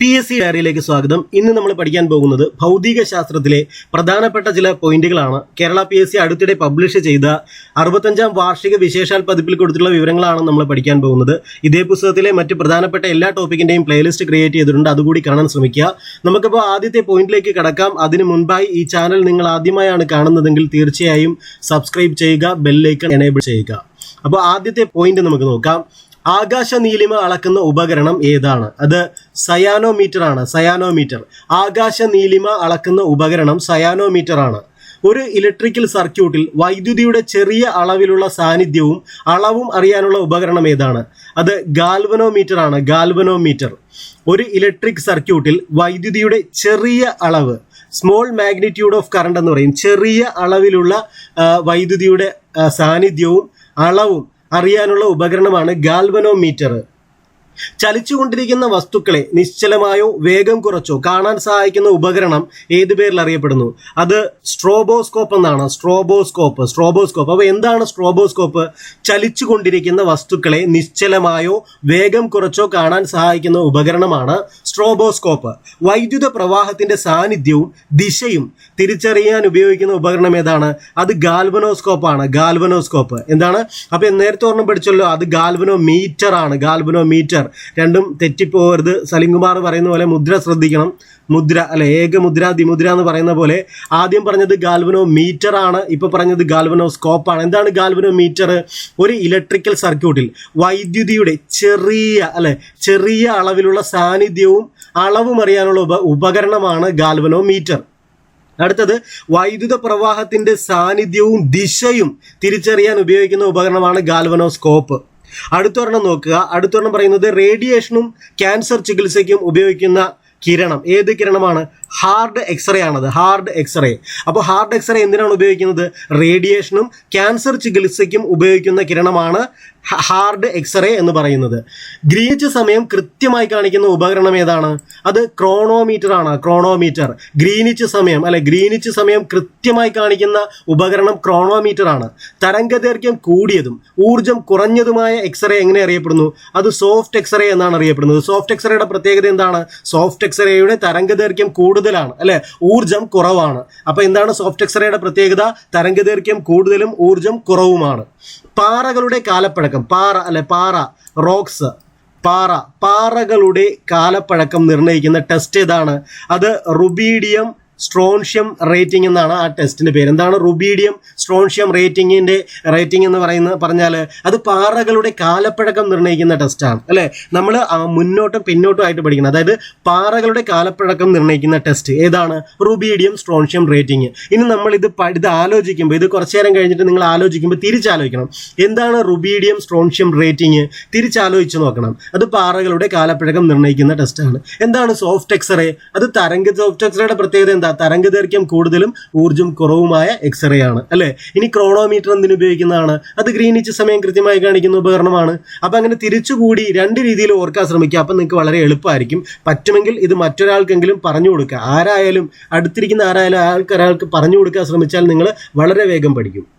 P S C ഡയറിയിലേക്ക് സ്വാഗതം. ഇന്ന് നമ്മൾ പഠിക്കാൻ പോകുന്നത് ഭൗതിക ശാസ്ത്രത്തിലെ പ്രധാനപ്പെട്ട ചില പോയിന്റുകളാണ്. കേരള പി എസ് സി അടുത്തിടെ പബ്ലിഷ് ചെയ്ത അറുപത്തഞ്ചാം വാർഷിക വിശേഷാൽ പതിപ്പിൽ കൊടുത്തിട്ടുള്ള വിവരങ്ങളാണ് നമ്മൾ പഠിക്കാൻ പോകുന്നത്. ഇതേ പുസ്തകത്തിലെ മറ്റ് പ്രധാനപ്പെട്ട എല്ലാ ടോപ്പിക്കിന്റെയും പ്ലേലിസ്റ്റ് ക്രിയേറ്റ് ചെയ്തിട്ടുണ്ട്. അതുകൂടി കാണാൻ ശ്രമിക്കുക. നമുക്കിപ്പോൾ ആദ്യത്തെ പോയിന്റിലേക്ക് കടക്കാം. അതിനു മുൻപായി ഈ ചാനൽ നിങ്ങൾ ആദ്യമായാണ് കാണുന്നതെങ്കിൽ തീർച്ചയായും സബ്സ്ക്രൈബ് ചെയ്യുക ബെല്ലൈക്കൺ എനേബിൾ ചെയ്യുക. അപ്പോൾ ആദ്യത്തെ പോയിന്റ് നമുക്ക് നോക്കാം. ആകാശ നീലിമ അളക്കുന്ന ഉപകരണം ഏതാണ്? അത് സയാനോമീറ്റർ ആണ് സയാനോമീറ്റർ. ആകാശ നീലിമ അളക്കുന്ന ഉപകരണം സയാനോമീറ്റർ ആണ് ഒരു ഇലക്ട്രിക്കൽ സർക്യൂട്ടിൽ വൈദ്യുതിയുടെ ചെറിയ അളവിലുള്ള സാന്നിധ്യവും അളവും അറിയാനുള്ള ഉപകരണം ഏതാണ്? അത് ഗാൽവനോമീറ്റർ ആണ് ഗാൽവനോമീറ്റർ. ഒരു ഇലക്ട്രിക് സർക്യൂട്ടിൽ വൈദ്യുതിയുടെ ചെറിയ അളവ് സ്മോൾ മാഗ്നിറ്റ്യൂഡ് ഓഫ് കറണ്ട് എന്ന് പറയും ചെറിയ അളവിലുള്ള വൈദ്യുതിയുടെ സാന്നിധ്യവും അളവും അറിയാനുള്ള ഉപകരണമാണ് ഗാൽവനോമീറ്റർ. ചലിച്ചുകൊണ്ടിരിക്കുന്ന വസ്തുക്കളെ നിശ്ചലമായോ വേഗം കുറച്ചോ കാണാൻ സഹായിക്കുന്ന ഉപകരണം ഏതു പേരിൽ അറിയപ്പെടുന്നു? അത് സ്ട്രോബോസ്കോപ്പ് എന്നാണ്. സ്ട്രോബോസ്കോപ്പ് സ്ട്രോബോസ്കോപ്പ്. അപ്പോൾ എന്താണ് സ്ട്രോബോസ്കോപ്പ്? ചലിച്ചുകൊണ്ടിരിക്കുന്ന വസ്തുക്കളെ നിശ്ചലമായോ വേഗം കുറച്ചോ കാണാൻ സഹായിക്കുന്ന ഉപകരണമാണ് സ്ട്രോബോസ്കോപ്പ്. വൈദ്യുത പ്രവാഹത്തിന്റെ സാന്നിധ്യവും ദിശയും തിരിച്ചറിയാൻ ഉപയോഗിക്കുന്ന ഉപകരണം ഏതാണ്? അത് ഗാൽവനോസ്കോപ്പ് ആണ് ഗാൽവനോസ്കോപ്പ്. എന്താണ്? അപ്പോൾ നേരത്തെ ഓർമ്മ പഠിച്ചല്ലോ. അത് ഗാൽവനോ മീറ്റർ ആണ് ഗാൽവനോ മീറ്റർ രണ്ടും തെറ്റിപ്പോകരുത്. സലിംകുമാർ പറയുന്ന പോലെ മുദ്ര ശ്രദ്ധിക്കണം. മുദ്ര അല്ലെ ഏക മുദ്ര ദിമുദ്ര എന്ന് പറയുന്ന പോലെ ആദ്യം പറഞ്ഞത് ഗാൽവനോ മീറ്റർ ആണ്. ഇപ്പൊ പറഞ്ഞത് ഗാൽവനോ സ്കോപ്പ് ആണ്. എന്താണ് ഗാൽവനോ മീറ്റർ? ഒരു ഇലക്ട്രിക്കൽ സർക്യൂട്ടിൽ വൈദ്യുതിയുടെ ചെറിയ അല്ലെ ചെറിയ അളവിലുള്ള സാന്നിധ്യവും അളവും അറിയാനുള്ള ഉപ ഉപകരണമാണ് ഗാൽവനോ മീറ്റർ. അടുത്തത് വൈദ്യുത പ്രവാഹത്തിന്റെ സാന്നിധ്യവും ദിശയും തിരിച്ചറിയാൻ ഉപയോഗിക്കുന്ന ഉപകരണമാണ് ഗാൽവനോസ്കോപ്പ് അടുത്തൊരെണ്ണം നോക്കുക. അടുത്തൊരെണ്ണം പറയുന്നത് റേഡിയേഷനും ക്യാൻസർ ചികിത്സയ്ക്കും ഉപയോഗിക്കുന്ന കിരണം. ഏത് കിരണമാണ്? ഹാർഡ് എക്സ്റേ ആണത് ഹാർഡ് എക്സ്റേ. അപ്പോൾ ഹാർഡ് എക്സ്റേ എന്തിനാണ് ഉപയോഗിക്കുന്നത്? റേഡിയേഷനും ക്യാൻസർ ചികിത്സയ്ക്കും ഉപയോഗിക്കുന്ന കിരണമാണ് ഹാർഡ് എക്സ്റേ എന്ന് പറയുന്നത്. ഗ്രീച്ച് സമയം കൃത്യമായി കാണിക്കുന്ന ഉപകരണം ഏതാണ്? അത് ക്രോണോമീറ്റർ ആണ് ക്രോണോമീറ്റർ. ഗ്രീനിച്ച് സമയം അല്ലെ ഗ്രീനിച്ച് സമയം കൃത്യമായി കാണിക്കുന്ന ഉപകരണം ക്രോണോമീറ്റർ ആണ്. തരംഗദൈർഘ്യം കൂടിയതും ഊർജം കുറഞ്ഞതുമായ എക്സ്റേ എങ്ങനെ അറിയപ്പെടുന്നു? അത് സോഫ്റ്റ് എക്സ്റേ എന്നാണ് അറിയപ്പെടുന്നത്. സോഫ്റ്റ് എക്സ്റേയുടെ പ്രത്യേകത എന്താണ്? സോഫ്റ്റ് എക്സ്റേയുടെ തരംഗദൈർഘ്യം കൂടുതലാണ് അല്ലെ? ഊർജം കുറവാണ്. അപ്പൊ എന്താണ് സോഫ്റ്റ് എക്സ്റേയുടെ പ്രത്യേകത? തരംഗദൈർഘ്യം കൂടുതലും ഊർജം കുറവുമാണ്. പാറകളുടെ കാലപ്പഴക്കം പാറ അല്ലെ പാറ റോക്സ് പാറ പാറകളുടെ കാലപ്പഴക്കം നിർണയിക്കുന്ന ടെസ്റ്റ് ഏതാണ്? അത് റുബീഡിയം സ്ട്രോൺഷ്യം റേറ്റിംഗ് എന്നാണ് ആ ടെസ്റ്റിന്റെ പേര്. എന്താണ് റുബീഡിയം സ്ട്രോൺഷ്യം റേറ്റിംഗിന്റെ റേറ്റിംഗ് എന്ന് പറയുന്ന പറഞ്ഞാൽ അത് പാറകളുടെ കാലപ്പഴക്കം നിർണയിക്കുന്ന ടെസ്റ്റാണ് അല്ലേ? നമ്മൾ മുന്നോട്ടും പിന്നോട്ടും ആയിട്ട് പഠിക്കുന്നത് അതായത് പാറകളുടെ കാലപ്പഴക്കം നിർണയിക്കുന്ന ടെസ്റ്റ് ഏതാണ്? റുബീഡിയം സ്ട്രോൺഷ്യം റേറ്റിംഗ് ഇനി നമ്മൾ ഇത് ഇത് ആലോചിക്കുമ്പോൾ ഇത് കുറച്ചു നേരം കഴിഞ്ഞിട്ട് നിങ്ങൾ ആലോചിക്കുമ്പോൾ തിരിച്ചാലോചിക്കണം. എന്താണ് റുബീഡിയം സ്ട്രോൺഷ്യം റേറ്റിംഗ് തിരിച്ചാലോചിച്ച് നോക്കണം. അത് പാറകളുടെ കാലപ്പഴക്കം നിർണയിക്കുന്ന ടെസ്റ്റാണ് എന്താണ് സോഫ്റ്റ് എക്സ്റേ അത് തരംഗ സോഫ്റ്റ് എക്സ്റേയുടെ പ്രത്യേകത എന്താ തരംഗദൈർഘ്യം കൂടുതലും ഊർജം കുറവുമായ എക്സ്റേ ആണ് അല്ലെ? ഇനി ക്രോണോമീറ്റർ എന്തിനു ഉപയോഗിക്കുന്നതാണ്? അത് ഗ്രീനിച്ച് സമയം കൃത്യമായി കാണിക്കുന്ന ഉപകരണമാണ്. അപ്പൊ അങ്ങനെ തിരിച്ചുകൂടി രണ്ട് രീതിയിൽ ഓർക്കാൻ ശ്രമിക്കുക. അപ്പൊ നിങ്ങൾക്ക് വളരെ എളുപ്പമായിരിക്കും. പറ്റുമെങ്കിൽ ഇത് മറ്റൊരാൾക്കെങ്കിലും പറഞ്ഞു കൊടുക്കുക. ആരായാലും അടുത്തിരിക്കുന്ന ആരായാലും ആൾക്കൊരാൾക്ക് പറഞ്ഞു കൊടുക്കാൻ ശ്രമിച്ചാൽ നിങ്ങൾ വളരെ വേഗം പഠിക്കും.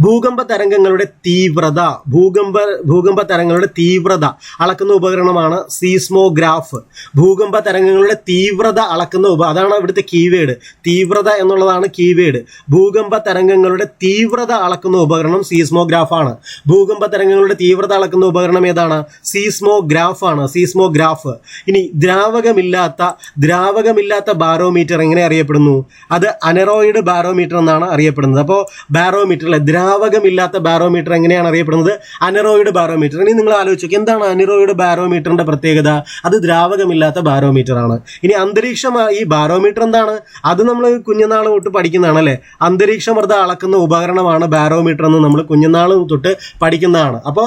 ഭൂകമ്പ തരംഗങ്ങളുടെ തീവ്രത ഭൂകമ്പ ഭൂകമ്പ തരംഗങ്ങളുടെ തീവ്രത അളക്കുന്ന ഉപകരണമാണ് സീസ്മോഗ്രാഫ്. ഭൂകമ്പ തരംഗങ്ങളുടെ തീവ്രത അളക്കുന്ന ഉപ അതാണ് ഇവിടുത്തെ കീവേഡ്. തീവ്രത എന്നുള്ളതാണ് കീവേഡ്. ഭൂകമ്പ തരംഗങ്ങളുടെ തീവ്രത അളക്കുന്ന ഉപകരണം സീസ്മോഗ്രാഫ് ആണ് ഭൂകമ്പ തരംഗങ്ങളുടെ തീവ്രത അളക്കുന്ന ഉപകരണം ഏതാണ്? സീസ്മോഗ്രാഫ് ആണ് സീസ്മോഗ്രാഫ്. ഇനി ദ്രാവകമില്ലാത്ത ദ്രാവകമില്ലാത്ത ബാരോമീറ്റർ എങ്ങനെ അറിയപ്പെടുന്നു? അത് അനറോയിഡ് ബാരോമീറ്റർ എന്നാണ് അറിയപ്പെടുന്നത്. അപ്പോൾ ബാരോമീറ്റർ അല്ലെ? ദ്രാവകമില്ലാത്ത ബാരോമീറ്റർ എങ്ങനെയാണ് അറിയപ്പെടുന്നത്? Aneroid barometer. ഇനി നിങ്ങൾ ആലോചിച്ചു എന്താണ് അനറോയിഡ് ബാരോമീറ്ററിന്റെ പ്രത്യേകത? അത് ദ്രാവകമില്ലാത്ത ബാരോമീറ്റർ ആണ് ഇനി അന്തരീക്ഷം ഈ ബാരോമീറ്റർ എന്താണ്? അത് നമ്മൾ കുഞ്ഞുനാൾ തൊട്ട് പഠിക്കുന്നതാണ് അല്ലേ? അന്തരീക്ഷമർദ്ദം അളക്കുന്ന ഉപകരണമാണ് ബാരോമീറ്റർ എന്ന് നമ്മൾ കുഞ്ഞുനാൾ തൊട്ട് പഠിക്കുന്നതാണ്. അപ്പോൾ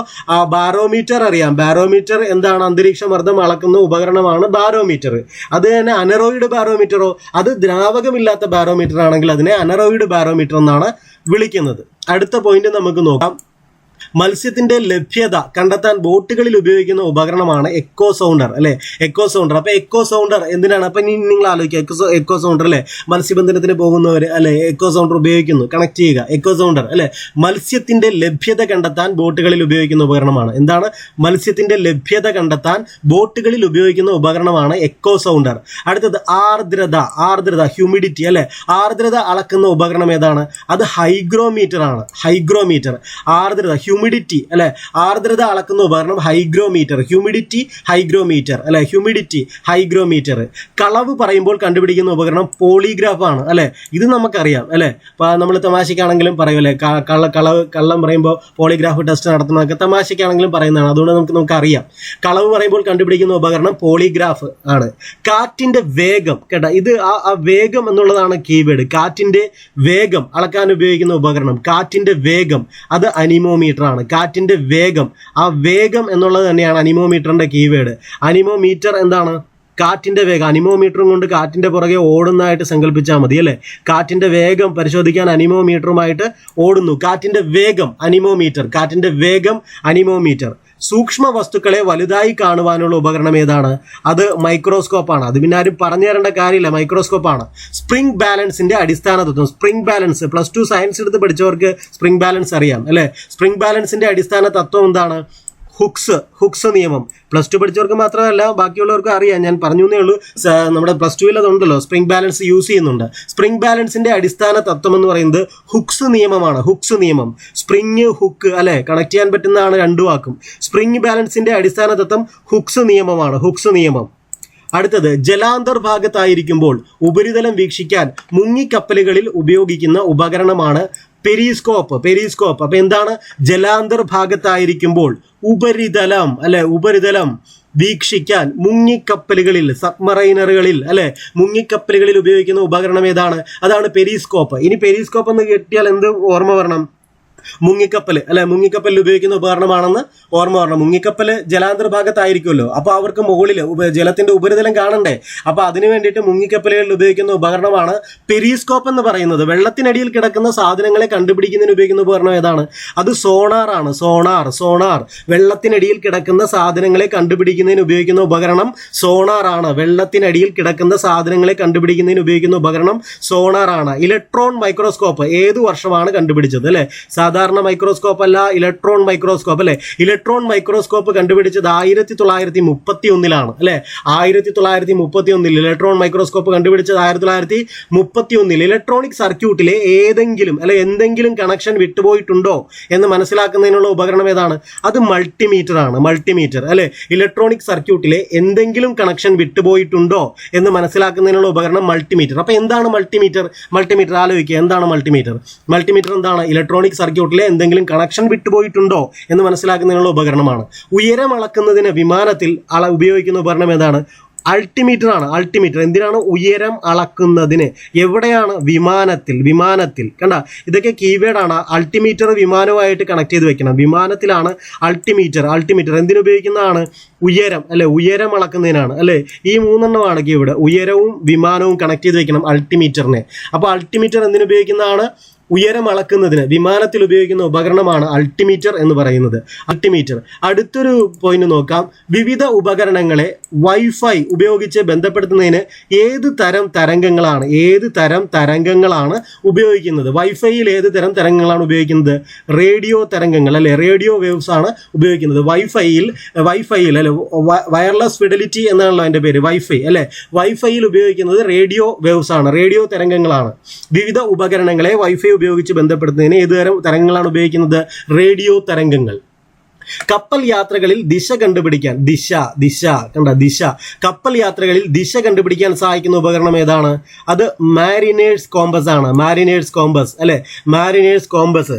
ബാരോമീറ്റർ അറിയാം. ബാരോമീറ്റർ എന്താണ്? അന്തരീക്ഷമർദ്ദം അളക്കുന്ന ഉപകരണമാണ് ബാരോമീറ്റർ. അത് തന്നെ അനറോയിഡ് ബാരോമീറ്ററോ? അത് ദ്രാവകമില്ലാത്ത ബാരോമീറ്റർ ആണെങ്കിൽ അതിനെ അനറോയിഡ് ബാരോമീറ്റർ എന്നാണ് വിളിക്കുന്നത്. അടുത്ത പോയിന്റ് നമുക്ക് നോക്കാം. മത്സ്യത്തിന്റെ ലഭ്യത കണ്ടെത്താൻ ബോട്ടുകളിൽ ഉപയോഗിക്കുന്ന ഉപകരണമാണ് എക്കോ സൗണ്ടർ അല്ലെ? എക്കോ സൗണ്ടർ അപ്പൊ എക്കോ സൗണ്ടർ എന്തിനാണ്? അപ്പൊ ഇനി നിങ്ങൾ ആലോചിക്കുക. എക്കോ എക്കോ സൗണ്ടർ അല്ലെ? മത്സ്യബന്ധനത്തിന് പോകുന്നവർ അല്ലെ? എക്കോ സൗണ്ടർ ഉപയോഗിക്കുന്നു. കണക്ട് ചെയ്യുക. എക്കോ സൗണ്ടർ അല്ലെ? മത്സ്യത്തിന്റെ ലഭ്യത കണ്ടെത്താൻ ബോട്ടുകളിൽ ഉപയോഗിക്കുന്ന ഉപകരണമാണ്. എന്താണ്? മത്സ്യത്തിന്റെ ലഭ്യത കണ്ടെത്താൻ ബോട്ടുകളിൽ ഉപയോഗിക്കുന്ന ഉപകരണമാണ് എക്കോ സൗണ്ടർ അടുത്തത് ആർദ്രത ആർദ്രത ഹ്യൂമിഡിറ്റി അല്ലെ? ആർദ്രത അളക്കുന്ന ഉപകരണം ഏതാണ്? അത് ഹൈഗ്രോമീറ്റർ ആണ് ഹൈഗ്രോമീറ്റർ. ആർദ്രത ഹ്യൂമിഡിറ്റി അല്ലെ? ആർദ്രത അളക്കുന്ന ഉപകരണം ഹൈഗ്രോമീറ്റർ ഹ്യൂമിഡിറ്റി ഹൈഗ്രോമീറ്റർ അല്ലെ? ഹ്യൂമിഡിറ്റി ഹൈഗ്രോമീറ്റർ കളവ് പറയുമ്പോൾ കണ്ടുപിടിക്കുന്ന ഉപകരണം പോളിഗ്രാഫ് ആണ് അല്ലെ? ഇത് നമുക്കറിയാം അല്ലെ? നമ്മൾ തമാശക്കാണെങ്കിലും പറയുമല്ലേ കള്ള കളവ് കള്ളം പറയുമ്പോൾ പോളിഗ്രാഫ് ടെസ്റ്റ് നടത്തണമൊക്കെ തമാശക്കാണെങ്കിലും പറയുന്നതാണ് അതുകൊണ്ട് നമുക്ക് നമുക്ക് അറിയാം കളവ് പറയുമ്പോൾ കണ്ടുപിടിക്കുന്ന ഉപകരണം പോളിഗ്രാഫ് ആണ്. കാറ്റിന്റെ വേഗം കേട്ടോ? ഇത് ആ വേഗം എന്നുള്ളതാണ് കീവേഡ് കാറ്റിന്റെ വേഗം അളക്കാൻ ഉപയോഗിക്കുന്ന ഉപകരണം. കാറ്റിന്റെ വേഗം അത് അനിമോമീറ്റർ ആണ്. കാറ്റിന്റെ വേഗം. ആ വേഗം എന്നുള്ളത് തന്നെയാണ് അനിമോമീറ്ററിന്റെ കീവേഡ്. അനിമോമീറ്റർ എന്താണ്? കാറ്റിന്റെ വേഗം. അനിമോമീറ്ററും കൊണ്ട് കാറ്റിന്റെ പുറകെ ഓടുന്നതായിട്ട് സങ്കല്പിച്ചാൽ മതി അല്ലേ? കാറ്റിന്റെ വേഗം പരിശോധിക്കാൻ അനിമോമീറ്ററുമായിട്ട് ഓടുന്നു. കാറ്റിന്റെ വേഗം അനിമോമീറ്റർ. കാറ്റിന്റെ വേഗം അനിമോമീറ്റർ. സൂക്ഷ്മ വസ്തുക്കളെ വലുതായി കാണുവാനുള്ള ഉപകരണം ഏതാണ്? അത് മൈക്രോസ്കോപ്പാണ്. അത് പിന്നെ ആരും പറഞ്ഞു തരേണ്ട കാര്യമില്ല. മൈക്രോസ്കോപ്പാണ്. സ്പ്രിംഗ് ബാലൻസിന്റെ അടിസ്ഥാന തത്വം. Spring balance. Plus two science എടുത്ത് പഠിച്ചവർക്ക് സ്പ്രിംഗ് ബാലൻസ് അറിയാം അല്ലെ? സ്പ്രിംഗ് ബാലൻസിന്റെ അടിസ്ഥാന തത്വം എന്താണ്? ഹുക്സ് ഹുക്സ് നിയമം. പ്ലസ് ടു പഠിച്ചവർക്ക് മാത്രമല്ല ബാക്കിയുള്ളവർക്ക് അറിയാം. ഞാൻ പറഞ്ഞു എന്നേ ഉള്ളൂ നമ്മുടെ പ്ലസ് ടുവിൽ അതുണ്ടല്ലോ സ്പ്രിംഗ് ബാലൻസ് യൂസ് ചെയ്യുന്നുണ്ട്. സ്പ്രിംഗ് ബാലൻസിന്റെ അടിസ്ഥാന തത്വം എന്ന് പറയുന്നത് ഹുക്സ് നിയമമാണ് ഹുക്സ് നിയമം. സ്പ്രിംഗ് ഹുക്ക് അല്ലെ? കണക്ട് ചെയ്യാൻ പറ്റുന്നതാണ് രണ്ടു വാക്കും. സ്പ്രിംഗ് ബാലൻസിന്റെ അടിസ്ഥാന തത്വം ഹുക്സ് നിയമമാണ് ഹുക്സ് നിയമം. അടുത്തത് ജലാന്തർ ഭാഗത്തായിരിക്കുമ്പോൾ ഉപരിതലം വീക്ഷിക്കാൻ മുങ്ങിക്കപ്പലുകളിൽ ഉപയോഗിക്കുന്ന ഉപകരണമാണ് പെരിസ്കോപ്പ് പെരീസ്കോപ്പ്. അപ്പൊ എന്താണ്? ജലാന്തർ ഭാഗത്തായിരിക്കുമ്പോൾ ഉപരിതലം അല്ലെ? ഉപരിതലം വീക്ഷിക്കാൻ മുങ്ങിക്കപ്പലുകളിൽ സബ്മറൈനറുകളിൽ അല്ലെ? മുങ്ങിക്കപ്പലുകളിൽ ഉപയോഗിക്കുന്ന ഉപകരണം ഏതാണ്? അതാണ് പെരീസ്കോപ്പ്. ഇനി പെരീസ്കോപ്പ് എന്ന് കിട്ടിയാൽ എന്ത് ഓർമ്മ വരണം? മുങ്ങിക്കപ്പൽ അല്ലെ? മുങ്ങിക്കപ്പലിൽ ഉപയോഗിക്കുന്ന ഉപകരണമാണെന്ന് ഓർമ്മ വരണം. മുങ്ങിക്കപ്പൽ ജലാന്തർ ഭാഗത്തായിരിക്കുമല്ലോ. അപ്പോൾ അവർക്ക് മുകളിൽ ജലത്തിന്റെ ഉപരിതലം കാണണ്ടേ? അപ്പോൾ അതിനു വേണ്ടിയിട്ട് മുങ്ങിക്കപ്പലുകളിൽ ഉപയോഗിക്കുന്ന ഉപകരണമാണ് പെരീസ്കോപ്പ് എന്ന് പറയുന്നത്. വെള്ളത്തിനടിയിൽ കിടക്കുന്ന സാധനങ്ങളെ കണ്ടുപിടിക്കുന്നതിന് ഉപയോഗിക്കുന്ന ഉപകരണം ഏതാണ്? അത് സോണാർ ആണ്. Sonar sonar. വെള്ളത്തിനടിയിൽ കിടക്കുന്ന സാധനങ്ങളെ കണ്ടുപിടിക്കുന്നതിന് ഉപയോഗിക്കുന്ന ഉപകരണം സോണാർ ആണ്. വെള്ളത്തിനടിയിൽ കിടക്കുന്ന സാധനങ്ങളെ കണ്ടുപിടിക്കുന്നതിന് ഉപയോഗിക്കുന്ന ഉപകരണം സോണാർ ആണ്. ഇലക്ട്രോൺ മൈക്രോസ്കോപ്പ് ഏത് വർഷമാണ് കണ്ടുപിടിച്ചത് അല്ലെ? സാധാരണ മൈക്രോസ്കോപ്പ് അല്ല ഇലക്ട്രോൺ മൈക്രോസ്കോപ്പ് അല്ലെ? ഇലക്ട്രോൺ മൈക്രോസ്കോപ്പ് കണ്ടുപിടിച്ചത് ആയിരത്തി തൊള്ളായിരത്തി മുപ്പത്തി ഒന്നിലാണ് അല്ലെ? ആയിരത്തി തൊള്ളായിരത്തി മുപ്പത്തി ഒന്നിൽ ഇലക്ട്രോൺ മൈക്രോസ്കോപ്പ് കണ്ടുപിടിച്ചത് ആയിരത്തി തൊള്ളായിരത്തി മുപ്പത്തി ഒന്നിൽ ഇലക്ട്രോണിക് സർക്യൂട്ടിലെ ഏതെങ്കിലും അല്ലെ എന്തെങ്കിലും കണക്ഷൻ വിട്ടുപോയിട്ടുണ്ടോ എന്ന് മനസ്സിലാക്കുന്നതിനുള്ള ഉപകരണം ഏതാണ്? അത് മൾട്ടിമീറ്റർ ആണ് മൾട്ടിമീറ്റർ അല്ലെ? ഇലക്ട്രോണിക് സർക്യൂട്ടിലെ എന്തെങ്കിലും കണക്ഷൻ വിട്ടുപോയിട്ടുണ്ടോ എന്ന് മനസ്സിലാക്കുന്നതിനുള്ള ഉപകരണം മൾട്ടിമീറ്റർ അപ്പൊ എന്താണ് മൾട്ടിമീറ്റർ മൾട്ടിമീറ്റർ ആലോചിക്കുക എന്താണ് മൾട്ടിമീറ്റർ മൾട്ടിമീറ്റർ എന്താണ്? ഇലക്ട്രോണിക് സർക്യൂട്ടിലെ എന്തെങ്കിലും കണക്ഷൻ വിട്ടുപോയിട്ടുണ്ടോ എന്ന് മനസ്സിലാക്കുന്നതിനുള്ള ഉപകരണമാണ്. ഉയരം അളക്കുന്നതിന് വിമാനത്തിൽ അള ഉപയോഗിക്കുന്ന ഉപകരണം ഏതാണ്? അൾട്ടിമീറ്റർ ആണ്. അൾട്ടിമീറ്റർ എന്തിനാണ് ഉയരം അളക്കുന്നതിന്? എവിടെയാണ് വിമാനത്തിൽ വിമാനത്തിൽ? കണ്ട ഇതൊക്കെ കീവേഡാണ് അൾട്ടിമീറ്റർ വിമാനവുമായിട്ട് കണക്ട് ചെയ്ത് വെക്കണം. വിമാനത്തിലാണ് അൾട്ടിമീറ്റർ അൾട്ടിമീറ്റർ എന്തിനുപയോഗിക്കുന്നതാണ് ഉയരം അല്ലെ? ഉയരം അളക്കുന്നതിനാണ് അല്ലെ? ഈ മൂന്നെണ്ണമാണ് കീവേഡ് ഉയരവും വിമാനവും കണക്ട് ചെയ്ത് വെക്കണം അൾട്ടിമീറ്ററിനെ അപ്പോൾ അൾട്ടിമീറ്റർ എന്തിനുപയോഗിക്കുന്നതാണ് ഉയരം അളക്കുന്നതിന് വിമാനത്തിൽ ഉപയോഗിക്കുന്ന ഉപകരണമാണ് അൾട്ടിമീറ്റർ എന്ന് പറയുന്നത്. അൾട്ടിമീറ്റർ. അടുത്തൊരു പോയിന്റ് നോക്കാം. വിവിധ ഉപകരണങ്ങളെ വൈഫൈ ഉപയോഗിച്ച് ബന്ധപ്പെടുത്തുന്നതിന് ഏത് തരം തരംഗങ്ങളാണ് ഏത് തരം തരംഗങ്ങളാണ് ഉപയോഗിക്കുന്നത്? വൈഫൈയിൽ ഏത് തരം തരംഗങ്ങളാണ് ഉപയോഗിക്കുന്നത്? റേഡിയോ തരംഗങ്ങൾ അല്ലെ? റേഡിയോ വേവ്സ് ആണ് ഉപയോഗിക്കുന്നത്. വൈഫൈയിൽ വൈഫൈയിൽ അല്ലെ? വയർലെസ് ഫിഡലിറ്റി എന്നാണല്ലോ അതിന്റെ പേര് വൈഫൈ അല്ലെ? വൈഫൈയിൽ ഉപയോഗിക്കുന്നത് റേഡിയോ വേവ്സ് ആണ് റേഡിയോ തരംഗങ്ങളാണ്. വിവിധ ഉപകരണങ്ങളെ വൈഫൈ ഉപയോഗിച്ച് ബന്ധപ്പെടുത്തുന്നതിന് ഏത് തരം തരംഗങ്ങളാണ് ഉപയോഗിക്കുന്നത്? റേഡിയോ തരംഗങ്ങൾ. കപ്പൽ യാത്രകളിൽ ദിശ കണ്ടുപിടിക്കാൻ ദിശ ദിശ കണ്ട ദിശ. കപ്പൽ യാത്രകളിൽ ദിശ കണ്ടുപിടിക്കാൻ സഹായിക്കുന്ന ഉപകരണം ഏതാണ്? അത് മാരിനേഴ്സ് കോമ്പസ് ആണ്. മാരിനേഴ്സ് കോമ്പസ് അല്ലെ? Mariner's compass.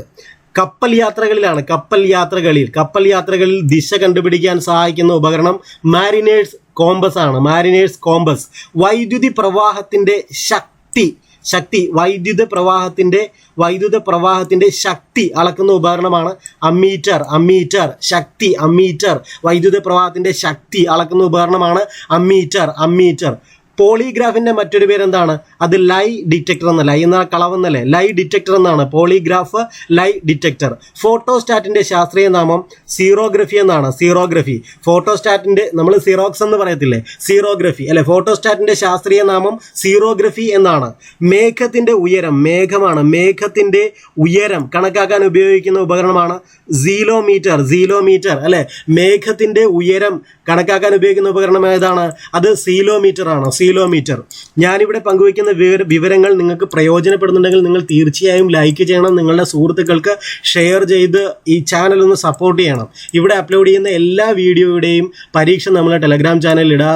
കപ്പൽ യാത്രകളിലാണ് കപ്പൽ യാത്രകളിൽ കപ്പൽ യാത്രകളിൽ ദിശ കണ്ടുപിടിക്കാൻ സഹായിക്കുന്ന ഉപകരണം മാരിനേഴ്സ് കോമ്പസ് ആണ്. Mariner's compass. വൈദ്യുതി പ്രവാഹത്തിന്റെ ശക്തി ശക്തി വൈദ്യുത പ്രവാഹത്തിന്റെ വൈദ്യുത പ്രവാഹത്തിന്റെ ശക്തി അളക്കുന്ന ഉപകരണമാണ് അമ്മീറ്റർ. അമ്മീറ്റർ ശക്തി അമ്മീറ്റർ. വൈദ്യുത പ്രവാഹത്തിന്റെ ശക്തി അളക്കുന്ന ഉപകരണമാണ് അമ്മീറ്റർ. അമ്മീറ്റർ. പോളിഗ്രാഫിന്റെ മറ്റൊരു പേരെന്താണ്? അത് ലൈ ഡിറ്റക്ടർ എന്നല്ല? ലൈ എന്ന കളവെന്നല്ലേ ലൈ ഡിറ്റക്ടർ എന്നാണ്. Polygraph lie detector. ഫോട്ടോസ്റ്റാറ്റിന്റെ ശാസ്ത്രീയ നാമം സീറോഗ്രഫി എന്നാണ്. സീറോഗ്രഫി. ഫോട്ടോസ്റ്റാറ്റിന്റെ നമ്മൾ സീറോക്സ് എന്ന് പറയത്തില്ലേ? സീറോഗ്രഫി. അല്ലെ? ഫോട്ടോസ്റ്റാറ്റിന്റെ ശാസ്ത്രീയ നാമം സീറോഗ്രഫി എന്നാണ്. മേഘത്തിന്റെ ഉയരം മേഘമാണ്. മേഘത്തിന്റെ ഉയരം കണക്കാക്കാൻ ഉപയോഗിക്കുന്ന ഉപകരണമാണ് സീലോമീറ്റർ. സീലോമീറ്റർ അല്ലെ? മേഘത്തിന്റെ ഉയരം കണക്കാക്കാൻ ഉപയോഗിക്കുന്ന ഉപകരണം ഏതാണ്? അത് സീലോമീറ്റർ ആണ് സീലോമീറ്റർ ഞാനിവിടെ പങ്കുവയ്ക്കുന്ന വിവര- വിവരങ്ങൾ നിങ്ങൾക്ക് പ്രയോജനപ്പെടുന്നുണ്ടെങ്കിൽ നിങ്ങൾ തീർച്ചയായും ലൈക്ക് ചെയ്യണം. നിങ്ങളുടെ സുഹൃത്തുക്കൾക്ക് ഷെയർ ചെയ്ത് ഈ ചാനൽ ഒന്ന് സപ്പോർട്ട് ചെയ്യണം. ഇവിടെ അപ്ലോഡ് ചെയ്യുന്ന എല്ലാ വീഡിയോയുടെയും പരീക്ഷ നമ്മൾ ടെലഗ്രാം ചാനലിൽ ഇടാ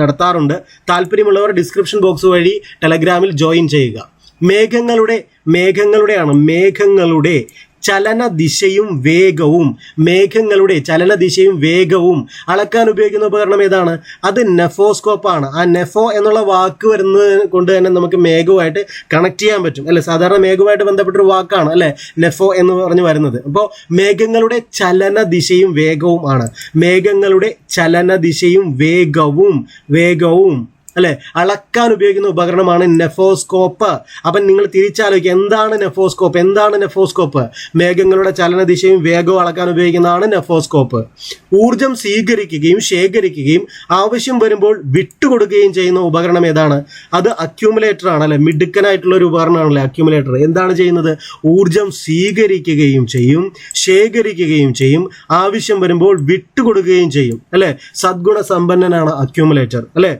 നടത്താറുണ്ട്. താല്പര്യമുള്ളവർ ഡിസ്ക്രിപ്ഷൻ ബോക്സ് വഴി ടെലഗ്രാമിൽ ജോയിൻ ചെയ്യുക. മേഘങ്ങളുടെ മേഘങ്ങളുടെയാണ് മേഘങ്ങളുടെ ചലന ദിശയും വേഗവും മേഘങ്ങളുടെ ചലന ദിശയും വേഗവും. അളക്കാൻ ഉപയോഗിക്കുന്ന ഉപകരണം ഏതാണ്? അത് നെഫോസ്കോപ്പാണ്. ആ നെഫോ എന്നുള്ള വാക്ക് വരുന്നത് കൊണ്ട് തന്നെ നമുക്ക് മേഘവുമായിട്ട് കണക്ട് ചെയ്യാൻ പറ്റും. അല്ലെ? സാധാരണ മേഘവുമായിട്ട് ബന്ധപ്പെട്ടൊരു വാക്കാണ് അല്ലെ? നെഫോ എന്ന് പറഞ്ഞു വരുന്നത്. അപ്പോൾ മേഘങ്ങളുടെ ചലന ദിശയും വേഗവും ആണ് മേഘങ്ങളുടെ ചലന ദിശയും വേഗവും വേഗവും. അല്ലെ? അളക്കാൻ ഉപയോഗിക്കുന്ന ഉപകരണമാണ് നെഫോസ്കോപ്പ്. അപ്പം നിങ്ങൾ തിരിച്ചാലോചിക്കുക എന്താണ് നെഫോസ്കോപ്പ്? എന്താണ് നെഫോസ്കോപ്പ്? മേഘങ്ങളുടെ ചലന ദിശയും വേഗവും അളക്കാൻ ഉപയോഗിക്കുന്നതാണ് നെഫോസ്കോപ്പ്. ഊർജം സ്വീകരിക്കുകയും ശേഖരിക്കുകയും ആവശ്യം വരുമ്പോൾ വിട്ടുകൊടുക്കുകയും ചെയ്യുന്ന ഉപകരണം ഏതാണ്? അത് അക്യൂമുലേറ്റർ ആണ് അല്ലെ? മിടുക്കനായിട്ടുള്ള ഒരു ഉപകരണമാണല്ലേ അക്യൂമുലേറ്റർ എന്താണ് ചെയ്യുന്നത്? ഊർജം സ്വീകരിക്കുകയും ചെയ്യും ശേഖരിക്കുകയും ചെയ്യും ആവശ്യം വരുമ്പോൾ വിട്ടുകൊടുക്കുകയും ചെയ്യും അല്ലെ? സദ്ഗുണ സമ്പന്നനാണ് അക്യൂമുലേറ്റർ അല്ലെ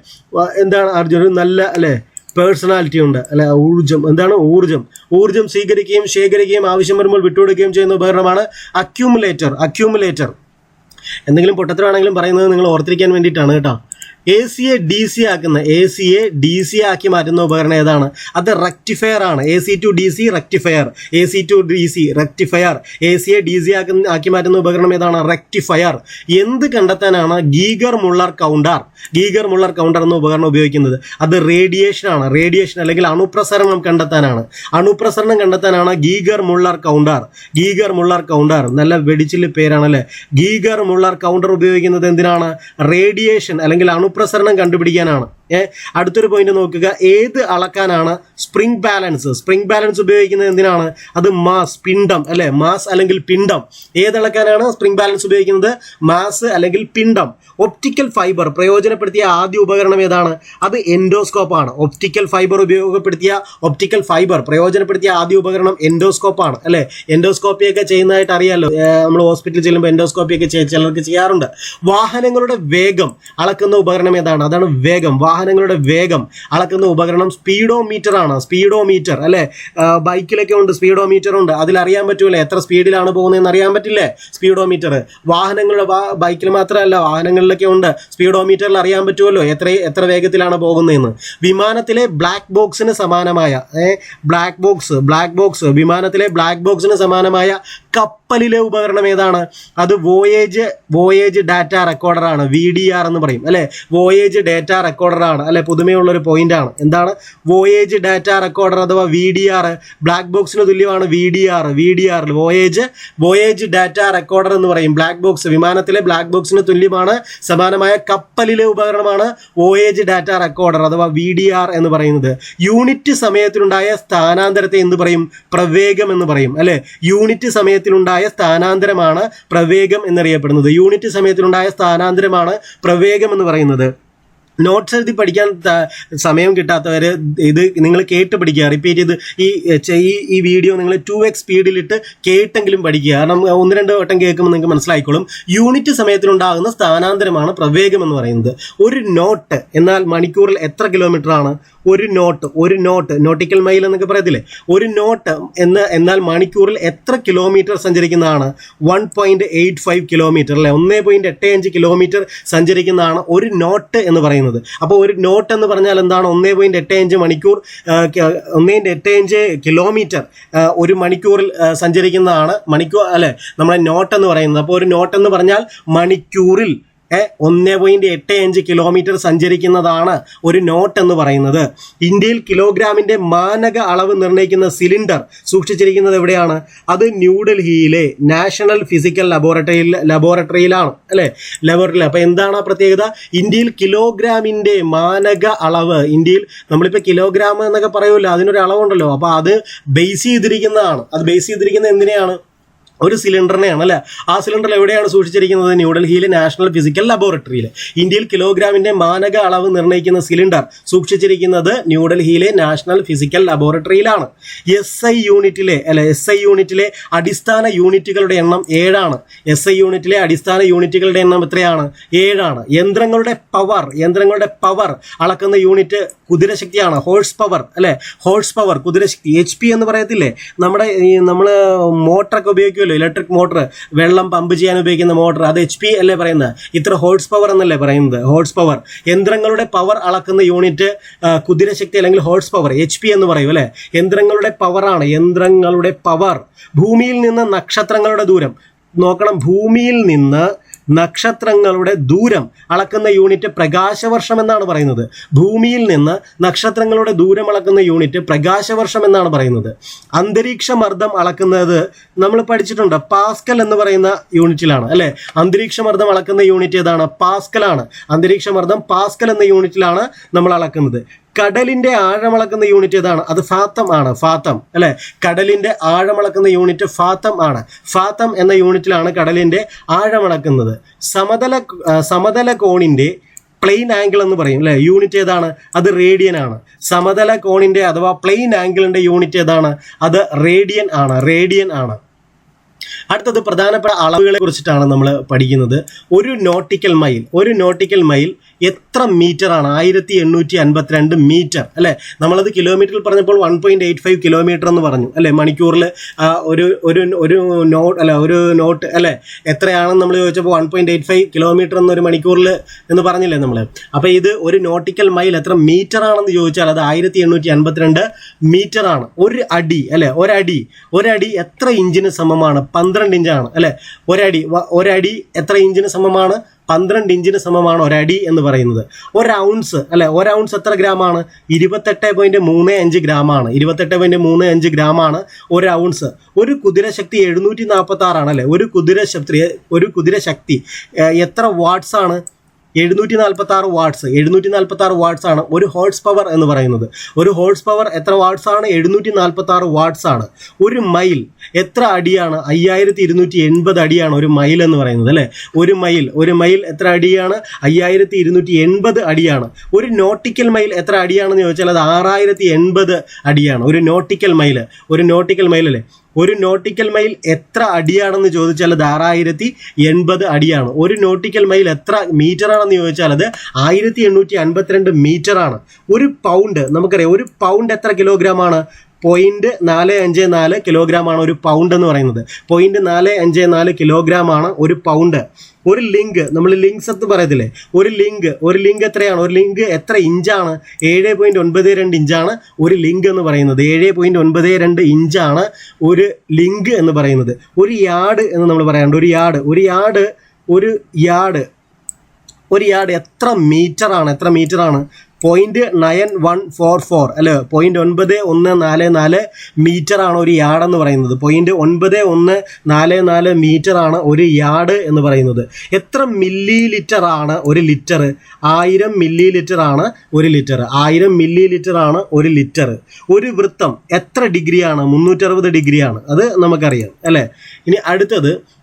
എന്താണ് അർജുൻ? ഒരു നല്ല അല്ലെ പേഴ്സണാലിറ്റി ഉണ്ട് അല്ലെ ഊർജം എന്താണ് ഊർജം ഊർജം സ്വീകരിക്കുകയും ശേഖരിക്കുകയും ആവശ്യം വരുമ്പോൾ വിട്ടുകൊടുക്കുകയും ചെയ്യുന്ന ഉപകരണമാണ് അക്യൂമുലേറ്റർ അക്യൂമുലേറ്റർ എന്തെങ്കിലും പൊട്ടത്തിലാണെങ്കിലും പറയുന്നത് നിങ്ങൾ ഓർത്തിരിക്കാൻ വേണ്ടിയിട്ടാണ് കേട്ടോ. A C A D C ആക്കുന്ന A C A D C ആക്കി മാറ്റുന്ന ഉപകരണം ഏതാണ്? അത് റെക്ടിഫയർ ആണ്. A C to D C rectifier A C to D C rectifier A C A D C ആക്കുന്ന ആക്കി മാറ്റുന്ന ഉപകരണം ഏതാണ്? റെക്ടിഫയർ എന്ത് കണ്ടെത്താനാണ് Geiger Muller counter Geiger Muller counter എന്ന ഉപകരണം ഉപയോഗിക്കുന്നത്. അത് റേഡിയേഷൻ ആണ്. റേഡിയേഷൻ അല്ലെങ്കിൽ അണുപ്രസരണം കണ്ടെത്താനാണ്. അണുപ്രസരണം കണ്ടെത്താനാണ് Geiger Muller counter Geiger Muller counter നല്ല വെടിച്ചിൽ പേരാണല്ലേ? ഗീഗർ മുള്ളർ കൗണ്ടർ ഉപയോഗിക്കുന്നത് എന്തിനാണ്? റേഡിയേഷൻ അല്ലെങ്കിൽ അണുപ്രസരണം കണ്ടുപിടിക്കാനാണ്. അടുത്തൊരു പോയിന്റ് നോക്കുക. ഏത് അളക്കാനാണ് സ്പ്രിംഗ് ബാലൻസ് സ്പ്രിംഗ് ബാലൻസ് ഉപയോഗിക്കുന്നത് എന്തിനാണ്? അത് മാസ് പിണ്ഡം അല്ലെ? മാസ് അല്ലെങ്കിൽ പിണ്ഡം. ഏത് അളക്കാനാണ് സ്പ്രിംഗ് ബാലൻസ് ഉപയോഗിക്കുന്നത്? മാസ് അല്ലെങ്കിൽ പിണ്ഡം. ഒപ്റ്റിക്കൽ ഫൈബർ പ്രയോജനപ്പെടുത്തിയ ആദ്യ ഉപകരണം ഏതാണ്? അത് എൻഡോസ്കോപ്പ് ആണ്. ഒപ്റ്റിക്കൽ ഫൈബർ ഉപയോഗപ്പെടുത്തിയ ഒപ്റ്റിക്കൽ ഫൈബർ പ്രയോജനപ്പെടുത്തിയ ആദ്യ ഉപകരണം എൻഡോസ്കോപ്പ് ആണ് അല്ലെ? എൻഡോസ്കോപ്പി ഒക്കെ ചെയ്യുന്നതായിട്ട് അറിയാലോ. നമ്മൾ ഹോസ്പിറ്റലിൽ ചെല്ലുമ്പോൾ എൻഡോസ്കോപ്പി ഒക്കെ ചിലർക്ക് ചെയ്യാറുണ്ട്. വാഹനങ്ങളുടെ വേഗം അളക്കുന്ന ഉപകരണം ഏതാണ്? അതാണ് വേഗം. വാഹനങ്ങളുടെ വേഗം അളക്കുന്ന ഉപകരണം സ്പീഡോമീറ്റർ ആണ് സ്പീഡോമീറ്റർ അല്ലെ? ബൈക്കിലൊക്കെ ഉണ്ട് സ്പീഡോ മീറ്റർ ഉണ്ട് അതിലറിയാൻ പറ്റൂലേ? എത്ര സ്പീഡിലാണ് പോകുന്നതെന്ന് അറിയാൻ പറ്റില്ലേ? സ്പീഡോ മീറ്റർ വാഹനങ്ങളുടെ ബൈക്കിൽ മാത്രമല്ല വാഹനങ്ങളിലൊക്കെ ഉണ്ട്. സ്പീഡോമീറ്ററിൽ അറിയാൻ പറ്റുമല്ലോ എത്ര എത്ര വേഗത്തിലാണ് പോകുന്നതെന്ന്. വിമാനത്തിലെ ബ്ലാക്ക് ബോക്സിന് സമാനമായ ബ്ലാക്ക് ബോക്സ് ബ്ലാക്ക് ബോക്സ് വിമാനത്തിലെ ബ്ലാക്ക് ബോക്സിന് സമാനമായ കപ്പലിലെ ഉപകരണം ഏതാണ്? അത് വോയേജ് വോയേജ് ഡാറ്റ റെക്കോർഡർ ആണ്. വി ഡി ആർ എന്ന് പറയും അല്ലെ? വോയേജ് ഡാറ്റ റെക്കോർഡർ ആണ്. അല്ലെ പുതുമയുള്ള ഒരു പോയിന്റ് ആണ്. എന്താണ്? വോയേജ് ഡാറ്റ റെക്കോർഡർ അഥവാ വി ഡി ആർ ബ്ലാക്ക് ബോക്സിന് തുല്യമാണ് V D R V D ആറിൽ വോയേജ് വോയേജ് ഡാറ്റ റെക്കോർഡർ എന്ന് പറയും. ബ്ലാക്ക് ബോക്സ് വിമാനത്തിലെ ബ്ലാക്ക് ബോക്സിന് തുല്യമാണ് സമാനമായ കപ്പലിലെ ഉപകരണമാണ് വോയേജ് ഡാറ്റ റെക്കോർഡർ അഥവാ വി ഡി ആർ എന്ന് പറയുന്നത്. യൂണിറ്റ് സമയത്തിലുണ്ടായ സ്ഥാനാന്തരത്തെ എന്ത് പറയും? പ്രവേഗം എന്ന് പറയും അല്ലെ? യൂണിറ്റ് സമയത്തിലുണ്ടായ സ്ഥാനാന്തരമാണ് പ്രവേഗം എന്നറിയപ്പെടുന്നത്. യൂണിറ്റ് സമയത്തിലുണ്ടായ സ്ഥാനാന്തരമാണ് പ്രവേഗം എന്ന് പറയുന്നത്. നോട്ട്സ് എഴുതി പഠിക്കാൻ സമയം കിട്ടാത്തവർ ഇത് നിങ്ങൾ കേട്ട് പഠിക്കുക റിപ്പീറ്റ് ചെയ്ത് ഈ ഈ ഈ വീഡിയോ നിങ്ങൾ ടു എക്സ് സ്പീഡിലിട്ട് കേട്ടെങ്കിലും പഠിക്കുക. കാരണം ഒന്ന് രണ്ട് വട്ടം കേൾക്കുമ്പോൾ നിങ്ങൾക്ക് മനസ്സിലായിക്കോളും. യൂണിറ്റ് സമയത്തിലുണ്ടാകുന്ന സ്ഥാനാന്തരമാണ് പ്രവേഗം എന്ന് പറയുന്നത്. ഒരു നോട്ട് എന്നാൽ മണിക്കൂറിൽ എത്ര കിലോമീറ്റർ ആണ്? ഒരു നോട്ട് ഒരു നോട്ട് നോട്ടിക്കൽ മൈൽ എന്നൊക്കെ പറയത്തില്ലേ? ഒരു നോട്ട് എന്ന് എന്നാൽ മണിക്കൂറിൽ എത്ര kilometre സഞ്ചരിക്കുന്നതാണ്? One point eight five kilometre അല്ലെ? ഒന്നേ പോയിന്റ് എട്ട് അഞ്ച് കിലോമീറ്റർ സഞ്ചരിക്കുന്നതാണ് ഒരു നോട്ട് എന്ന് പറയുന്നത്. അപ്പോൾ ഒരു നോട്ട് എന്ന് പറഞ്ഞാൽ എന്താണ്? ഒന്നേ പോയിന്റ് എട്ട് അഞ്ച് മണിക്കൂർ ഒന്നേ എട്ട് അഞ്ച് കിലോമീറ്റർ ഒരു മണിക്കൂറിൽ സഞ്ചരിക്കുന്നതാണ് മണിക്കൂർ അല്ലെ? നമ്മുടെ നോട്ട് എന്ന് പറയുന്നത്. അപ്പോൾ ഒരു നോട്ട് എന്ന് പറഞ്ഞാൽ മണിക്കൂറിൽ ഒന്ന് പോയിന്റ് എട്ട് അഞ്ച് കിലോമീറ്റർ സഞ്ചരിക്കുന്നതാണ് ഒരു നോട്ട് എന്ന് പറയുന്നത്. ഇന്ത്യയിൽ കിലോഗ്രാമിന്റെ മാനക അളവ് നിർണയിക്കുന്ന സിലിണ്ടർ സൂക്ഷിച്ചിരിക്കുന്നത് എവിടെയാണ്? അത് ന്യൂഡൽഹിയിലെ നാഷണൽ ഫിസിക്കൽ ലബോറട്ടറിയിൽ ലബോറട്ടറിയിലാണ് അല്ലേ? ലബോറട്ടറിയിൽ അപ്പോൾ എന്താണ് പ്രത്യേകത? ഇന്ത്യയിൽ കിലോഗ്രാമിന്റെ മാനക അളവ് ഇന്ത്യയിൽ നമ്മളിപ്പോൾ കിലോഗ്രാം എന്നൊക്കെ പറയുമല്ലോ അതിനൊരു അളവുണ്ടല്ലോ. അപ്പോൾ അത് ബേസ് ചെയ്തിരിക്കുന്നതാണ്. അത് ബേസ് ചെയ്തിരിക്കുന്നത് എന്തിനെയാണ്? ഒരു സിലിണ്ടറിനെയാണ് അല്ലേ ആ സിലിണ്ടർ എവിടെയാണ് സൂക്ഷിച്ചിരിക്കുന്നത്? ന്യൂഡൽഹിയിലെ നാഷണൽ ഫിസിക്കൽ ലബോറട്ടറിയിൽ. ഇന്ത്യയിൽ കിലോഗ്രാമിന്റെ മാനക അളവ് നിർണയിക്കുന്ന സിലിണ്ടർ സൂക്ഷിച്ചിരിക്കുന്നത് ന്യൂഡൽഹിയിലെ നാഷണൽ ഫിസിക്കൽ ലബോറട്ടറിയിലാണ്. എസ് ഐ യൂണിറ്റിലെ അല്ലെ എസ് ഐ യൂണിറ്റിലെ അടിസ്ഥാന യൂണിറ്റുകളുടെ എണ്ണം ഏഴാണ്. എസ് ഐ യൂണിറ്റിലെ അടിസ്ഥാന യൂണിറ്റുകളുടെ എണ്ണം എത്രയാണ്? ഏഴാണ്. യന്ത്രങ്ങളുടെ പവർ യന്ത്രങ്ങളുടെ പവർ അളക്കുന്ന യൂണിറ്റ് കുതിരശക്തിയാണ് ഹോഴ്സ് പവർ അല്ലെ? ഹോഴ്സ് പവർ കുതിരശക്തി എച്ച് പി എന്ന് പറയത്തില്ലേ? നമ്മുടെ നമ്മൾ മോട്ടറൊക്കെ ഉപയോഗിക്കുമല്ലോ ഇലക്ട്രിക് മോട്ടർ വെള്ളം പമ്പ് ചെയ്യാൻ ഉപയോഗിക്കുന്ന മോട്ടർ അത് എച്ച് പി അല്ലേ പറയുന്നത്? ഇത്ര ഹോഴ്സ് പവർ എന്നല്ലേ പറയുന്നത്? ഹോഴ്സ് പവർ യന്ത്രങ്ങളുടെ പവർ അളക്കുന്ന യൂണിറ്റ് കുതിരശക്തി അല്ലെങ്കിൽ ഹോഴ്സ് പവർ എച്ച് പി എന്ന് പറയും അല്ലേ? യന്ത്രങ്ങളുടെ പവറാണ് യന്ത്രങ്ങളുടെ പവർ ഭൂമിയിൽ നിന്ന് നക്ഷത്രങ്ങളുടെ ദൂരം. നോക്കണം ഭൂമിയിൽ നിന്ന് നക്ഷത്രങ്ങളുടെ ദൂരം അളക്കുന്ന യൂണിറ്റ് പ്രകാശവർഷം എന്നാണ് പറയുന്നത്. ഭൂമിയിൽ നിന്ന് നക്ഷത്രങ്ങളുടെ ദൂരം അളക്കുന്ന യൂണിറ്റ് പ്രകാശവർഷം എന്നാണ് പറയുന്നത്. അന്തരീക്ഷ മർദ്ദം അളക്കുന്നത് നമ്മൾ പഠിച്ചിട്ടുണ്ട്. പാസ്കൽ എന്ന് പറയുന്ന യൂണിറ്റിലാണ് അല്ലെ? അന്തരീക്ഷ മർദ്ദം അളക്കുന്ന യൂണിറ്റ് ഏതാണ്? പാസ്കലാണ്. അന്തരീക്ഷ മർദ്ദം പാസ്കൽ എന്ന യൂണിറ്റിലാണ് നമ്മൾ അളക്കുന്നത്. കടലിന്റെ ആഴമളക്കുന്ന യൂണിറ്റ് ഏതാണ്? അത് ഫാത്തം ആണ് ഫാത്തം അല്ലെ? കടലിന്റെ ആഴമളക്കുന്ന യൂണിറ്റ് ഫാത്തം ആണ്. ഫാത്തം എന്ന യൂണിറ്റിലാണ് കടലിന്റെ ആഴമളക്കുന്നത്. സമതല സമതല കോണിന്റെ പ്ലെയിൻ ആംഗിൾ എന്ന് പറയും അല്ലെ? യൂണിറ്റ് ഏതാണ്? അത് റേഡിയൻ ആണ്. സമതല കോണിന്റെ അഥവാ പ്ലെയിൻ ആംഗിളിന്റെ യൂണിറ്റ് ഏതാണ്? അത് റേഡിയൻ ആണ് റേഡിയൻ ആണ്. അടുത്തത് പ്രധാനപ്പെട്ട അളവുകളെ കുറിച്ചിട്ടാണ് നമ്മൾ പഠിക്കുന്നത്. ഒരു നോട്ടിക്കൽ മൈൽ ഒരു നോട്ടിക്കൽ മൈൽ എത്ര മീറ്റർ ആണ്? ആയിരത്തി എണ്ണൂറ്റി അൻപത്തിരണ്ട് മീറ്റർ അല്ലെ? നമ്മളത് കിലോമീറ്ററിൽ പറഞ്ഞപ്പോൾ one point eight five kilometre എന്ന് പറഞ്ഞു അല്ലെ? മണിക്കൂറിൽ ഒരു ഒരു ഒരു നോട്ട് അല്ല ഒരു നോട്ട് അല്ലെ? എത്രയാണെന്ന് നമ്മൾ ചോദിച്ചപ്പോൾ one point eight five kilometre എന്നൊരു മണിക്കൂറിൽ എന്ന് പറഞ്ഞില്ലേ നമ്മൾ അപ്പോൾ ഇത് ഒരു നോട്ടിക്കൽ മൈൽ എത്ര മീറ്റർ ആണെന്ന് ചോദിച്ചാൽ അത് ആയിരത്തി എണ്ണൂറ്റി അൻപത്തിരണ്ട് മീറ്റർ ആണ്. ഒരു അടി അല്ലെ? ഒരടി ഒരടി എത്ര ഇഞ്ചിന് സമമാണ്? പന്ത്രണ്ട് ഇഞ്ചാണ് അല്ലെ? ഒരടി ഒരടി എത്ര ഇഞ്ചിന് സമമാണ്? പന്ത്രണ്ട് ഇഞ്ചിന് സമമാണ് ഒരടി എന്ന് പറയുന്നത്. ഒരു ഔൺസ് അല്ലെ ഒരു ഔൺസ് എത്ര ഗ്രാമാണ്? ഇരുപത്തെട്ട് പോയിന്റ് മൂന്ന് അഞ്ച് ഗ്രാമാണ്. ഇരുപത്തെട്ട് പോയിന്റ് മൂന്ന് അഞ്ച് ഗ്രാമാണ് ഒരു ഔൺസ് ഒരു കുതിരശക്തി എഴുന്നൂറ്റി നാൽപ്പത്തി ആറാണ് അല്ലെ? ഒരു കുതിരശക്തി ഒരു കുതിരശക്തി എത്ര വാട്ട്സ് ആണ്? എഴുന്നൂറ്റി നാൽപ്പത്തി ആറ് വാട്ട്സ് എഴുന്നൂറ്റി നാൽപ്പത്തി ആറ് വാട്ട്സ് ആണ് ഒരു ഹോഴ്സ് പവർ എന്ന് പറയുന്നത്. ഒരു ഹോഴ്സ് പവർ എത്ര വാട്ട്സ് ആണ്? എഴുന്നൂറ്റി നാൽപ്പത്തി ആറ് വാട്ട്സ് ആണ്. ഒരു മൈൽ എത്ര അടിയാണ്? അയ്യായിരത്തി ഇരുന്നൂറ്റി എൺപത് അടിയാണ് ഒരു മൈൽ എന്ന് പറയുന്നത് അല്ലേ? ഒരു മൈൽ ഒരു മൈൽ എത്ര അടിയാണ്? അയ്യായിരത്തി ഇരുന്നൂറ്റി എൺപത് അടിയാണ്. ഒരു നോട്ടിക്കൽ മൈൽ എത്ര അടിയാണെന്ന് ചോദിച്ചാൽ അത് ആറായിരത്തി എൺപത് അടിയാണ്. ഒരു നോട്ടിക്കൽ മൈൽ ഒരു നോട്ടിക്കൽ മൈൽ അല്ലേ? ഒരു നോട്ടിക്കൽ മൈൽ എത്ര അടിയാണെന്ന് ചോദിച്ചാൽ അത് ആറായിരത്തി എൺപത് അടിയാണ്. ഒരു നോട്ടിക്കൽ മൈൽ എത്ര മീറ്റർ ആണെന്ന് ചോദിച്ചാൽ അത് ആയിരത്തി എണ്ണൂറ്റി അൻപത്തിരണ്ട് മീറ്റർ ആണ്. ഒരു പൗണ്ട് നമുക്കറിയാം ഒരു പൗണ്ട് എത്ര കിലോഗ്രാം ആണ്? പോയിന്റ് നാല് അഞ്ച് നാല് കിലോഗ്രാം ആണ് ഒരു പൗണ്ട് എന്ന് പറയുന്നത്. പോയിന്റ് നാല് അഞ്ച് നാല് കിലോഗ്രാം ആണ് ഒരു പൗണ്ട് ഒരു ലിങ്ക് നമ്മൾ ലിങ്ക്സ് എന്ന് പറയത്തില്ലേ? ഒരു ലിങ്ക് ഒരു ലിങ്ക് എത്രയാണ്? ഒരു ലിങ്ക് എത്ര ഇഞ്ചാണ്? ഏഴ് പോയിന്റ് ഒൻപത് രണ്ട് ഇഞ്ചാണ് ഒരു ലിങ്ക് എന്ന് പറയുന്നത്. ഏഴ് പോയിന്റ് ഒൻപത് രണ്ട് ഇഞ്ചാണ് ഒരു ലിങ്ക് എന്ന് പറയുന്നത്. ഒരു യാർഡ് എന്ന് നമ്മൾ പറയാറുണ്ട്. ഒരു യാർഡ് ഒരു യാർഡ് ഒരു യാർഡ്. ഒരു യാർഡ് എത്ര മീറ്ററാണ് എത്ര മീറ്ററാണ് point nine one four four അല്ലെ? പോയിന്റ് ഒൻപത് ഒന്ന് നാല് നാല് മീറ്റർ ആണ് ഒരു യാർഡ് എന്ന് പറയുന്നത്. പോയിന്റ് ഒൻപത് ഒന്ന് നാല് നാല് മീറ്റർ ആണ് ഒരു യാർഡ് എന്ന് പറയുന്നത്. എത്ര മില്ലി ലിറ്റർ ആണ് ഒരു ലിറ്റർ ആയിരം മില്ലി ലിറ്റർ ആണ് ഒരു ലിറ്റർ ആയിരം മില്ലി ലിറ്റർ ആണ് ഒരു ലിറ്റർ ഒരു വൃത്തം എത്ര ഡിഗ്രിയാണ് മുന്നൂറ്ററുപത് ഡിഗ്രിയാണ് അത് നമുക്കറിയാം. അല്ലേ? ഇനി അടുത്തത്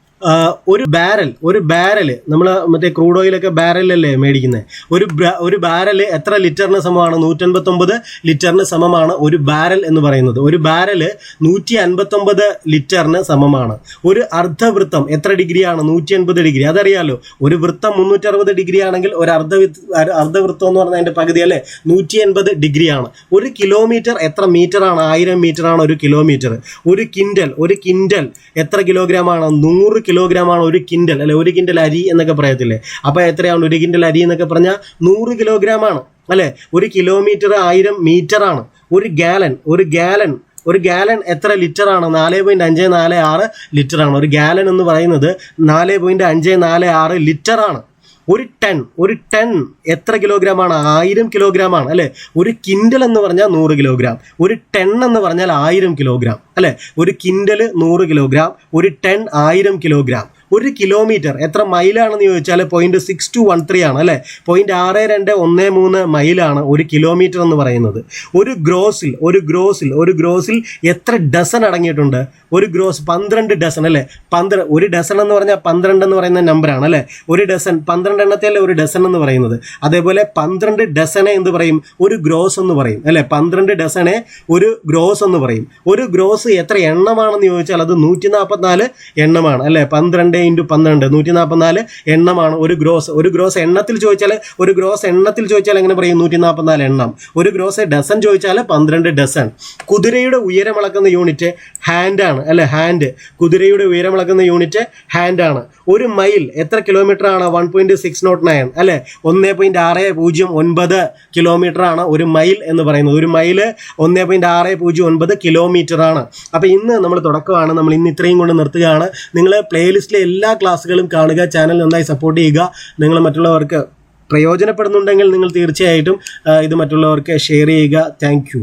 ഒരു ബാരൽ ഒരു ബാരൽ നമ്മൾ മറ്റേ ക്രൂഡ് ഓയിലൊക്കെ ബാരലല്ലേ മേടിക്കുന്നത് ഒരു ഒരു ബാരൽ എത്ര ലിറ്ററിന് സമമാണ്? നൂറ്റൻപത്തൊമ്പത് ലിറ്ററിന് സമമാണ് ഒരു ബാരൽ എന്ന് പറയുന്നത്. ഒരു ബാരൽ നൂറ്റി അൻപത്തൊമ്പത് ലിറ്ററിന് സമമാണ്. ഒരു അർദ്ധവൃത്തം എത്ര ഡിഗ്രിയാണ്? നൂറ്റി അൻപത് ഡിഗ്രി. അതറിയാലോ ഒരു വൃത്തം മുന്നൂറ്ററുപത് ഡിഗ്രി ആണെങ്കിൽ ഒരു അർദ്ധ അർദ്ധവൃത്തം എന്ന് പറഞ്ഞാൽ അതിന്റെ പകുതി അല്ലേ? നൂറ്റി എൺപത് ഡിഗ്രിയാണ്. ഒരു കിലോമീറ്റർ എത്ര മീറ്റർ ആണ് ആയിരം മീറ്റർ ആണ് ഒരു കിലോമീറ്റർ. ഒരു കിൻഡൽ ഒരു കിൻഡൽ എത്ര കിലോഗ്രാം ആണ് നൂറ് കിലോഗ്രാം ആണ് ഒരു കിൻഡൽ അല്ലെ? ഒരു കിൻഡൽ അരി എന്നൊക്കെ പറയത്തില്ലേ? അപ്പൊ എത്രയാണ് ഒരു കിൻഡൽ അരി എന്നൊക്കെ പറഞ്ഞാൽ നൂറ് കിലോഗ്രാം ആണ് അല്ലെ? ഒരു കിലോമീറ്റർ ആയിരം മീറ്റർ ആണ്. ഒരു ഗാലൻ ഒരു ഗാലൻ ഒരു ഗാലൻ എത്ര ലിറ്റർ ആണ്? നാല് പോയിന്റ് അഞ്ച് നാല് ആറ് ലിറ്റർ ആണ്. ഒരു ഗാലൻ എന്ന് പറയുന്നത് നാല് പോയിന്റ് അഞ്ച് നാല് ആറ് ലിറ്റർ ആണ്. ഒരു ടൺ ഒരു ടൺ എത്ര കിലോഗ്രാം ആണ് ആയിരം കിലോഗ്രാം ആണ് അല്ലെ? ഒരു കിൻഡൽ എന്ന് പറഞ്ഞാൽ നൂറ് കിലോഗ്രാം. ഒരു ടെൺ എന്ന് പറഞ്ഞാൽ ആയിരം കിലോഗ്രാം അല്ലെ? ഒരു കിൻഡൽ നൂറ് കിലോഗ്രാം ഒരു ടെൻ ആയിരം കിലോഗ്രാം. ഒരു കിലോമീറ്റർ എത്ര മൈലാണെന്ന് ചോദിച്ചാൽ point six two one three ആണ് അല്ലേ? പോയിന്റ് ആറ് രണ്ട് ഒന്ന് മൂന്ന് മൈലാണ് ഒരു കിലോമീറ്റർ എന്ന് പറയുന്നത്. ഒരു ഗ്രോസിൽ ഒരു ഗ്രോസിൽ ഒരു ഗ്രോസിൽ എത്ര ഡസൺ അടങ്ങിയിട്ടുണ്ട്? ഒരു ഗ്രോസ് പന്ത്രണ്ട് ഡസൺ അല്ലേ? പന്ത്രണ്ട് ഒരു ഡസൺ എന്ന് പറഞ്ഞാൽ പന്ത്രണ്ട് എന്ന് പറയുന്ന നമ്പറാണ് അല്ലേ? ഒരു ഡസൺ പന്ത്രണ്ട് എണ്ണത്തെയല്ലേ ഒരു ഡസൺ എന്ന് പറയുന്നത്? അതേപോലെ പന്ത്രണ്ട് ഡസണെ എന്ത് പറയും ഒരു ഗ്രോസ് എന്ന് പറയും അല്ലേ? പന്ത്രണ്ട് ഡസണെ ഒരു ഗ്രോസ് എന്ന് പറയും. ഒരു ഗ്രോസ് എത്ര എണ്ണമാണെന്ന് ചോദിച്ചാൽ അത് നൂറ്റി നാൽപ്പത്തിനാല് എണ്ണമാണ് അല്ലേ? പന്ത്രണ്ട് ഇന്റു പന്ത്രണ്ട് നൂറ്റി നാൽപ്പത്തിനാല് എണ്ണമാണ് ഒരു ഗ്രോസ് ഒരു ഗ്രോസ് എണ്ണത്തിൽ ചോദിച്ചാൽ ഒരു ഗ്രോസ് എണ്ണത്തിൽ ചോദിച്ചാൽ എങ്ങനെ പറയും? നൂറ്റി നാൽപ്പത്തിനാല് എണ്ണം. ഒരു ഗ്രോസ് ഡസൺ ചോദിച്ചാൽ പന്ത്രണ്ട് ഡസൺ കുതിരയുടെ ഉയരമളക്കുന്ന യൂണിറ്റ് ഹാൻഡാണ് അല്ലെ ഹാൻഡ് കുതിരയുടെ ഉയരം അളക്കുന്ന യൂണിറ്റ് ആണ്. ഒരു മൈൽ എത്ര കിലോമീറ്റർ ആണ്? One point six nought nine അല്ലെ ഒന്ന് പോയിന്റ് ആറ് പൂജ്യം ഒൻപത് കിലോമീറ്റർ ആണ് ഒരു മൈൽ എന്ന് പറയുന്നത്. ഒരു മൈൽ ഒന്ന് പോയിന്റ് ആറ് പൂജ്യം ഒൻപത് കിലോമീറ്റർ ആണ്. അപ്പോൾ ഇന്ന് നമ്മൾ തുടക്കമാണ്. നമ്മൾ ഇന്ന് ഇത്രയും കൊണ്ട് നിർത്തുകയാണ്. നിങ്ങൾ പ്ലേലിസ്റ്റിലെ എല്ലാ ക്ലാസ്സുകളും കാണുക. ചാനൽ നന്നായി സപ്പോർട്ട് ചെയ്യുക. നിങ്ങൾ മറ്റുള്ളവർക്ക് പ്രയോജനപ്പെടുന്നുണ്ടെങ്കിൽ നിങ്ങൾ തീർച്ചയായിട്ടും ഇത് മറ്റുള്ളവർക്ക് ഷെയർ ചെയ്യുക. താങ്ക്